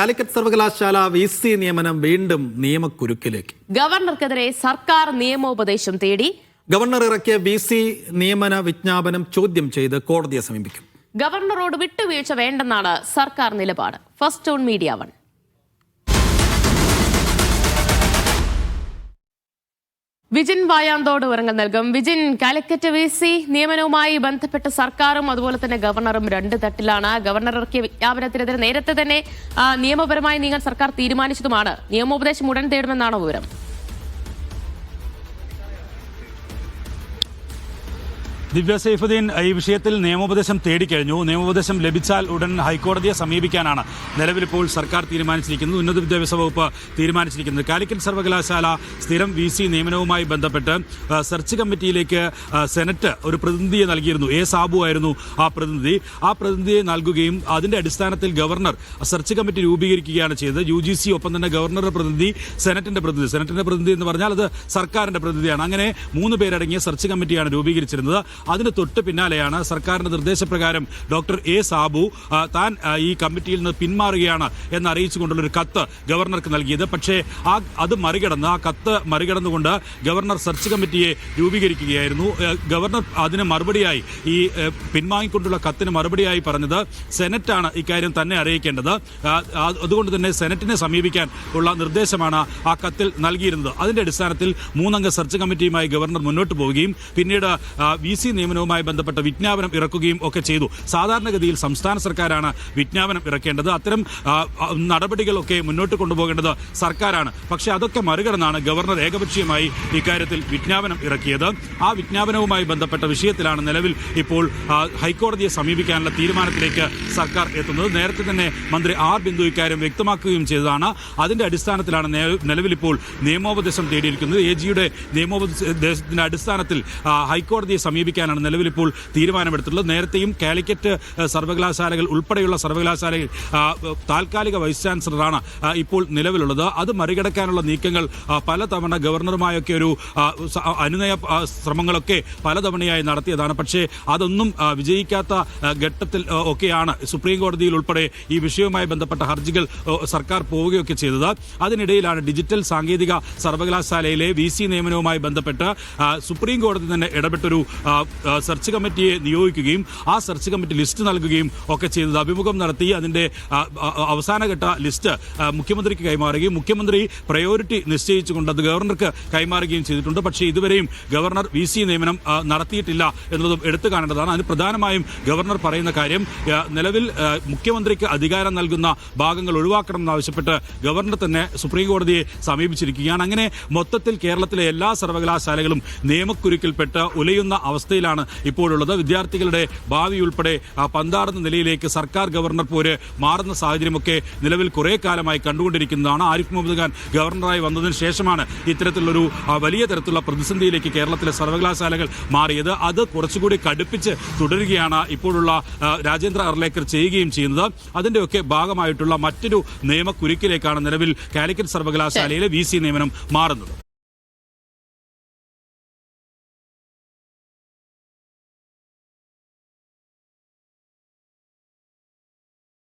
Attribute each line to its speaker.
Speaker 1: കാലിക്കറ്റ് സർവകലാശാല V C നിയമനം വീണ്ടും നിയമക്കുരുക്കിലേക്ക്.
Speaker 2: ഗവർണർക്കെതിരെ സർക്കാർ നിയമോപദേശം തേടി
Speaker 1: ഗവർണർ ഇറക്കിയ വി സി നിയമന വിജ്ഞാപനം ചോദ്യം ചെയ്ത് കോടതിയെ സമീപിക്കും.
Speaker 2: ഗവർണറോട് വിട്ടുവീഴ്ച വേണ്ടെന്നാണ് സർക്കാർ നിലപാട്. First on media one. Vijin Vayanthode വിവരങ്ങൾ നൽകും. വിജിൻ കാലിക്കറ്റ് വി സി നിയമനവുമായി ബന്ധപ്പെട്ട് സർക്കാരും അതുപോലെ തന്നെ ഗവർണറും രണ്ട് തട്ടിലാണ്. ഗവർണർ ഇറക്കിയ വിജ്ഞാപനത്തിനെതിരെ നേരത്തെ തന്നെ നിയമപരമായി നീങ്ങാൻ സർക്കാർ തീരുമാനിച്ചതുമാണ്. നിയമോപദേശം ഉടൻ തേടുമെന്നാണ് വിവരം?
Speaker 3: ദിവ്യ സൈഫുദ്ദീൻ ഈ വിഷയത്തിൽ നിയമോപദേശം തേടിക്കഴിഞ്ഞു. നിയമോപദേശം ലഭിച്ചാൽ ഉടൻ ഹൈക്കോടതിയെ സമീപിക്കാനാണ് നിലവിലിപ്പോൾ സർക്കാർ തീരുമാനിച്ചിരിക്കുന്നത്. ഉന്നത വിദ്യാഭ്യാസ വകുപ്പ് തീരുമാനിച്ചിരിക്കുന്നത്. കാലിക്കറ്റ് സർവകലാശാല സ്ഥിരം വി സി നിയമനവുമായി ബന്ധപ്പെട്ട് സെർച്ച് കമ്മിറ്റിയിലേക്ക് സെനറ്റ് ഒരു പ്രതിനിധിയെ നൽകിയിരുന്നു. എ സാബു ആയിരുന്നു ആ പ്രതിനിധി. ആ പ്രതിനിധിയെ നൽകുകയും അതിന്റെ അടിസ്ഥാനത്തിൽ ഗവർണർ സെർച്ച് കമ്മിറ്റി രൂപീകരിക്കുകയാണ് ചെയ്തത്. യു ജി സി ഒപ്പം തന്നെ ഗവർണറുടെ പ്രതിനിധി സെനറ്റിന്റെ പ്രതിനിധി. സെനറ്റിന്റെ പ്രതിനിധി എന്ന് പറഞ്ഞാൽ അത് സർക്കാരിന്റെ പ്രതിനിധിയാണ്. അങ്ങനെ മൂന്ന് പേരടങ്ങിയ സെർച്ച് കമ്മിറ്റിയാണ് രൂപീകരിച്ചിരുന്നത്. അതിന് തൊട്ട് പിന്നാലെയാണ് സർക്കാരിന്റെ നിർദ്ദേശപ്രകാരം ഡോക്ടർ എ സാബു താൻ ഈ കമ്മിറ്റിയിൽ നിന്ന് പിന്മാറുകയാണ് എന്ന് അറിയിച്ചുകൊണ്ടുള്ള ഒരു കത്ത് ഗവർണർക്ക് നൽകിയത്. പക്ഷേ ആ അത് മറികടന്ന് ആ കത്ത് മറികടന്നുകൊണ്ട് ഗവർണർ സെർച്ച് കമ്മിറ്റിയെ രൂപീകരിക്കുകയായിരുന്നു. ഗവർണർ അതിന് മറുപടിയായി ഈ പിൻവാങ്ങിക്കൊണ്ടുള്ള കത്തിന് മറുപടിയായി പറഞ്ഞത് സെനറ്റാണ് ഇക്കാര്യം തന്നെ അറിയിക്കേണ്ടത്. അതുകൊണ്ട് തന്നെ സെനറ്റിനെ സമീപിക്കാൻ ഉള്ള നിർദ്ദേശമാണ് ആ കത്തിൽ നൽകിയിരുന്നത്. അതിന്റെ അടിസ്ഥാനത്തിൽ മൂന്നംഗ സെർച്ച് കമ്മിറ്റിയുമായി ഗവർണർ മുന്നോട്ട് പോവുകയും പിന്നീട് വി സി നിയമനവുമായി ബന്ധപ്പെട്ട വിജ്ഞാപനം ഇറക്കുകയും ഒക്കെ ചെയ്തു. സാധാരണഗതിയിൽ സംസ്ഥാന സർക്കാരാണ് വിജ്ഞാപനം ഇറക്കേണ്ടത്. അത്തരം നടപടികളൊക്കെ മുന്നോട്ട് കൊണ്ടുപോകേണ്ടത് സർക്കാരാണ്. പക്ഷേ അതൊക്കെ മറികടന്നാണ് ഗവർണർ ഏകപക്ഷീയമായി ഇക്കാര്യത്തിൽ വിജ്ഞാപനം ഇറക്കിയത്. ആ വിജ്ഞാപനവുമായി ബന്ധപ്പെട്ട വിഷയത്തിലാണ് നിലവിൽ ഇപ്പോൾ ഹൈക്കോടതിയെ സമീപിക്കാനുള്ള തീരുമാനത്തിലേക്ക് സർക്കാർ എത്തുന്നത്. നേരത്തെ തന്നെ മന്ത്രി ആർ ബിന്ദു ഇക്കാര്യം വ്യക്തമാക്കുകയും ചെയ്തതാണ്. അതിന്റെ അടിസ്ഥാനത്തിലാണ് നിലവിലിപ്പോൾ നിയമോപദേശം തേടിയിരിക്കുന്നത്. എ ജിയുടെ നിയമോപദേശത്തിന്റെ അടിസ്ഥാനത്തിൽ ഹൈക്കോടതിയെ സമീപിക്കാനാണ് നിലവിൽ ഇപ്പോൾ തീരുമാനമെടുത്തിട്ടുള്ളത്. നേരത്തെയും കാലിക്കറ്റ് സർവകലാശാലകൾ ഉൾപ്പെടെയുള്ള സർവകലാശാലയിൽ താൽക്കാലിക വൈസ് ചാൻസലറാണ് ഇപ്പോൾ നിലവിലുള്ളത്. അത് മറികടക്കാനുള്ള നീക്കങ്ങൾ പലതവണ ഗവർണറുമായൊക്കെ ഒരു അനുനയ ശ്രമങ്ങളൊക്കെ പലതവണയായി നടത്തിയതാണ്. പക്ഷേ അതൊന്നും വിജയിക്കാത്ത ഘട്ടത്തിൽ ഒക്കെയാണ് സുപ്രീം കോടതിയിൽ ഉൾപ്പെടെ ഈ വിഷയവുമായി ബന്ധപ്പെട്ട ഹർജികൾ സർക്കാർ പോവുകയൊക്കെ ചെയ്തത്. അതിനിടയിലാണ് ഡിജിറ്റൽ സാങ്കേതിക സർവകലാശാലയിലെ വി സി നിയമനവുമായി ബന്ധപ്പെട്ട് സുപ്രീം കോടതി തന്നെ ഇടപെട്ടൊരു സെർച്ച് കമ്മിറ്റിയെ നിയോഗിക്കുകയും ആ സെർച്ച് കമ്മിറ്റി ലിസ്റ്റ് നൽകുകയും ഒക്കെ ചെയ്തത്. അഭിമുഖം നടത്തി അതിന്റെ അവസാനഘട്ട ലിസ്റ്റ് മുഖ്യമന്ത്രിക്ക് കൈമാറുകയും മുഖ്യമന്ത്രി പ്രയോറിറ്റി നിശ്ചയിച്ചുകൊണ്ട് അത് ഗവർണർക്ക് കൈമാറുകയും ചെയ്തിട്ടുണ്ട്. പക്ഷേ ഇതുവരെയും ഗവർണർ വി സി നിയമനം നടത്തിയിട്ടില്ല എന്നുള്ളതും എടുത്തു കാണേണ്ടതാണ്. അതിന് പ്രധാനമായും ഗവർണർ പറയുന്ന കാര്യം നിലവിൽ മുഖ്യമന്ത്രിക്ക് അധികാരം നൽകുന്ന ഭാഗങ്ങൾ ഒഴിവാക്കണം എന്നാവശ്യപ്പെട്ട് ഗവർണർ തന്നെ സുപ്രീം കോടതിയെ സമീപിച്ചിരിക്കുകയാണ്. അങ്ങനെ മൊത്തത്തിൽ കേരളത്തിലെ എല്ലാ സർവകലാശാലകളും നിയമക്കുരുക്കിൽപ്പെട്ട് ഉലയുന്ന അവസ്ഥയിലാണ് ഇപ്പോഴുള്ളത്. വിദ്യാർത്ഥികളുടെ ഭാവി ഉൾപ്പെടെ പന്താടുന്ന നിലയിലേക്ക് സർക്കാർ ഗവർണർ പോര് മാറുന്ന സാഹചര്യമൊക്കെ നിലവിൽ കുറേ കാലമായി കണ്ടുകൊണ്ടിരിക്കുന്നതാണ്. ആരിഫ് മുഹമ്മദ് ഖാൻ ഗവർണറായി വന്നതിന് ശേഷമാണ് ഇത്തരത്തിലുള്ളൊരു വലിയ തരത്തിലുള്ള പ്രതിസന്ധിയിലേക്ക് കേരളത്തിലെ സർവകലാശാലകൾ മാറിയത്. അത് കുറച്ചുകൂടി കടുപ്പിച്ച് തുടരുകയാണ് ഇപ്പോഴുള്ള രാജേന്ദ്ര അർലേക്കർ ചെയ്യുകയും ചെയ്യുന്നത്. അതിന്റെയൊക്കെ ഭാഗമായിട്ടുള്ള മറ്റൊരു നിയമക്കുരുക്കിലേക്കാണ് നിലവിൽ കാലിക്കറ്റ് സർവകലാശാലയിലെ വി നിയമനം മാറുന്നത്.